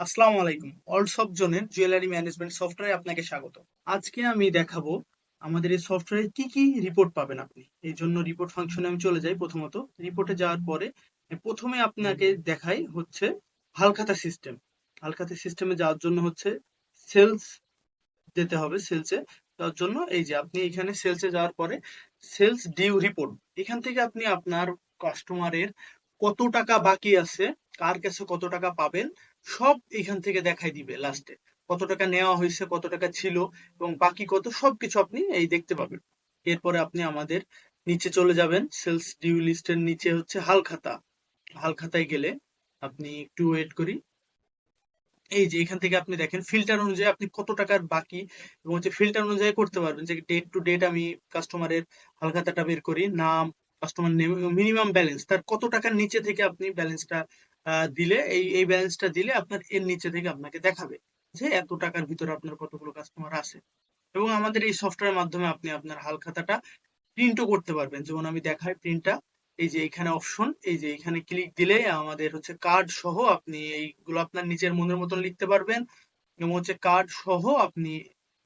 আসসালামু আলাইকুম। অলসব জোনের জুয়েলারি ম্যানেজমেন্ট সফটওয়্যারে আপনাকে স্বাগত। আজকে আমি দেখাবো আমাদের এই সফটওয়্যারে কি কি রিপোর্ট পাবেন আপনি। এই জন্য রিপোর্ট ফাংশনে আমি চলে যাই প্রথমত। রিপোর্টে যাওয়ার পরে প্রথমে আপনাকে দেখাই হচ্ছে হালখাতা সিস্টেম হালখাতা সিস্টেমে যাওয়ার জন্য হচ্ছে সেলস যেতে হবে সেলসে যাওয়ার জন্য এই যে আপনি এখানে সেলসে যাওয়ার পরে সেলস ডিউ রিপোর্ট এখান থেকে আপনি আপনার কাস্টমারের কত টাকা বাকি আছে, কার কাছে কত টাকা পাবেন সব এখান থেকে দেখাই দিবে লাস্টে কত টাকা নেওয়া হয়েছে, কত টাকা ছিল এবং বাকি কত, সবকিছু আপনি এই দেখতে পাবেন। এরপরে আপনি আমাদের নিচে চলে যাবেন সেলস ডিউ লিস্টের নিচে হচ্ছে হাল খাতা হাল খাতায় গেলে আপনি একটু ওয়েট করি। এই যে এখান থেকে আপনি দেখেন ফিল্টার অনুযায়ী আপনি কত টাকার বাকি এবং হচ্ছে ফিল্টার অনুযায়ী করতে পারবেন যে ডেট টু ডেট আমি কাস্টমারের হালখাতাটা বের করি, নাম কাস্টমার নেম মিনিমাম ব্যালেন্স তার কত টাকার নিচে থেকে আপনি ব্যালেন্সটা দিলে, এই এই ব্যালেন্সটা দিলে আপনার এর নিচে থেকে আপনাকে দেখাবে যে এত টাকার ভিতরে আপনার কতগুলো কাস্টমার আছে। এবং আমাদের এই সফটওয়্যার মাধ্যমে আপনি আপনার হালখাতাটা প্রিন্টও করতে পারবেন। যেমন আমি দেখাই প্রিন্টটা এই যে এখানে অপশন এই যে এখানে ক্লিক দিলে আমাদের হচ্ছে কার্ড সহ আপনি এইগুলো আপনার নিজের মনের মতন লিখতে পারবেন। এবং হচ্ছে কার্ড সহ আপনি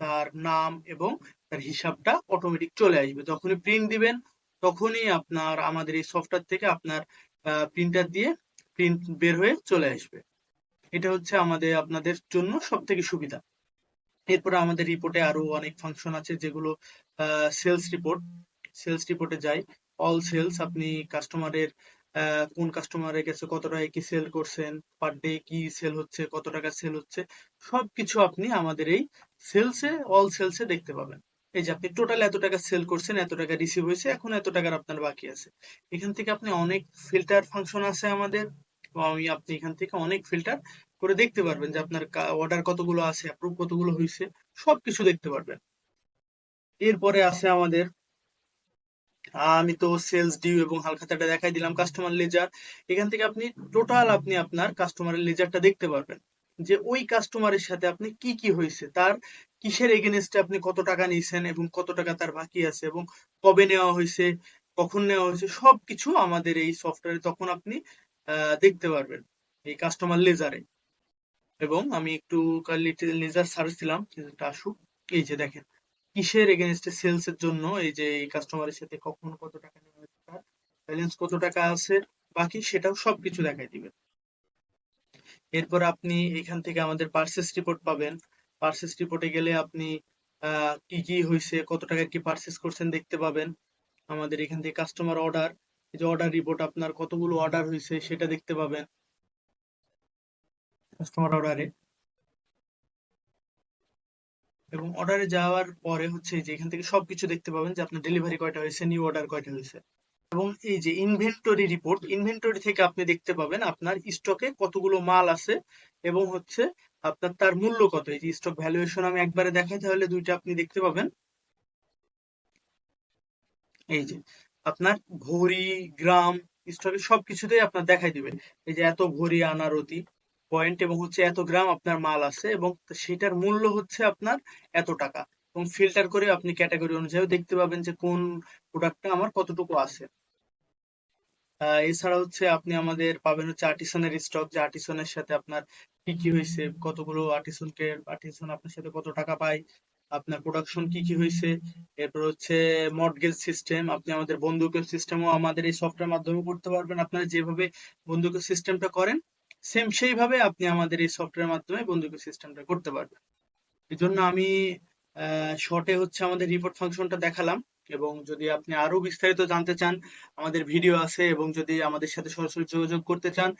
তার নাম এবং তার হিসাবটা অটোমেটিক চলে আসবে। যখনই প্রিন্ট দিবেন, তখনই আপনার, আমাদের এই সফটওয়্যার থেকে আপনার প্রিন্টার দিয়ে প্রিন্ট বের হয়ে চলে আসবে। এটা হচ্ছে আমাদের, আপনাদের জন্য সব থেকে সুবিধা। এরপরে আমাদের রিপোর্টে আরও অনেক ফাংশন আছে যেগুলো সেলস রিপোর্ট সেলস রিপোর্টে যাই। অল সেলস আপনি কাস্টমারের কোন কাস্টমারের কাছে কত টাকা কি সেল করছেন পার ডে কি সেল হচ্ছে, কত টাকা সেল হচ্ছে, সবকিছু আপনি আমাদের এই সেলসে অল সেলসে দেখতে পাবেন। এই যে আপনি টোটাল এত টাকা সেল করছেন, এত টাকা রিসিভ হয়েছে, এখন এত টাকার আপনার বাকি আছে। এখান থেকে আপনি অনেক ফিল্টার ফাংশন আছে আমাদের আমি আপনি এখান থেকে অনেক ফিল্টার করে দেখতে পারবেন যে আপনার অর্ডার কতগুলো আছে অ্যাপ্রুভ কতগুলো হয়েছে, সবকিছু দেখতে পারবেন। এরপরে আছে আমাদের আমি তো সেলস ডিউ এবং হালখাতাটা দেখাই দিলাম কাস্টমার লেজার এখান থেকে আপনি টোটাল আপনি আপনার কাস্টমারের লেজারটা দেখতে পারবেন। যে ওই কাস্টমারের সাথে আপনি কি কি হয়েছে? তার কিসের এগেনস্টে আপনি কত টাকা নিয়েছেন এবং কত টাকা তার বাকি আছে এবং কবে নেওয়া হয়েছে, কখন নেওয়া হয়েছে, সবকিছু আমাদের এই সফটওয়্যারে তখন আপনি দেখতে পারবেন এই কাস্টমার লেজারে এবং আমি একটু লেজার সার্চ দিলাম আসুক। এই যে দেখেন, কিসের এগেনস্টে সেলস এর জন্য এই যে এই কাস্টমারের সাথে কখন কত টাকা নেওয়া হয়েছে, তার ব্যালেন্স কত টাকা আছে, বাকি সেটাও সবকিছু দেখাই দিবে এরপর আপনি এখান থেকে আমাদের পার্সেস রিপোর্ট পাবেন। পার্সেস রিপোর্টে গেলে আপনি কি কি হয়েছে কত টাকার কি পার্সেস করছেন দেখতে পাবেন। আমাদের এখান থেকে কাস্টমার অর্ডার যে অর্ডার রিপোর্ট আপনার কতগুলো অর্ডার হয়েছে সেটা দেখতে পাবেন। কাস্টমার অর্ডারে এবং অর্ডারে যাওয়ার পরে হচ্ছে যে এখান থেকে সবকিছু দেখতে পাবেন যে আপনার ডেলিভারি কয়টা হয়েছে নিউ অর্ডার কয়টা হয়েছে এবং এই যে ইনভেন্টরি রিপোর্ট ইনভেন্টরি থেকে আপনি দেখতে পাবেন আপনার স্টকে কতগুলো মাল আছে এবং হচ্ছে আপনার তার মূল্য কত। এই যে স্টক ভ্যালুয়েশন আমি একবারে দেখাই, তাহলে দুইটা আপনি দেখতে পাবেন। এই যে আপনার ভরি গ্রাম স্টকে সবকিছুতেই আপনার দেখাই দিবে এই যে এত ভরি আনার অতি পয়েন্ট এবং হচ্ছে এত গ্রাম আপনার মাল আছে এবং সেটার মূল্য হচ্ছে আপনার এত টাকা। এবং ফিল্টার করে আপনি ক্যাটাগরি অনুযায়ী দেখতে পাবেন যে কোন প্রোডাক্টটা আমার কতটুকু আছে। এছাড়া হচ্ছে আপনি আমাদের পাবেন হচ্ছে আর্টিসনের স্টক যে আর্টিসনের সাথে আপনার কি কি হয়েছে, কতগুলো আর্টিসনকে আর্টিসন আপনার সাথে কত টাকা পায়, আপনার প্রোডাকশন কি কি হয়েছে, এরপর হচ্ছে মর্টগেজ সিস্টেম আপনি আমাদের বন্দুকের সিস্টেমও আমাদের এই সফটওয়্যার মাধ্যমে করতে পারবেন, আপনারা যেভাবে বন্দুকের সিস্টেমটা করেন সেম সেইভাবে আপনি আমাদের এই সফটওয়্যার মাধ্যমে বন্দুকের সিস্টেমটা করতে পারবেন। এই জন্য আমি শর্টে হচ্ছে আমাদের রিপোর্ট ফাংশনটা দেখালাম। এবং যদি আপনি আরও বিস্তারিত জানতে চান, আমাদের ভিডিও আছে এবং যদি আমাদের সাথে সরাসরি যোগাযোগ করতে চান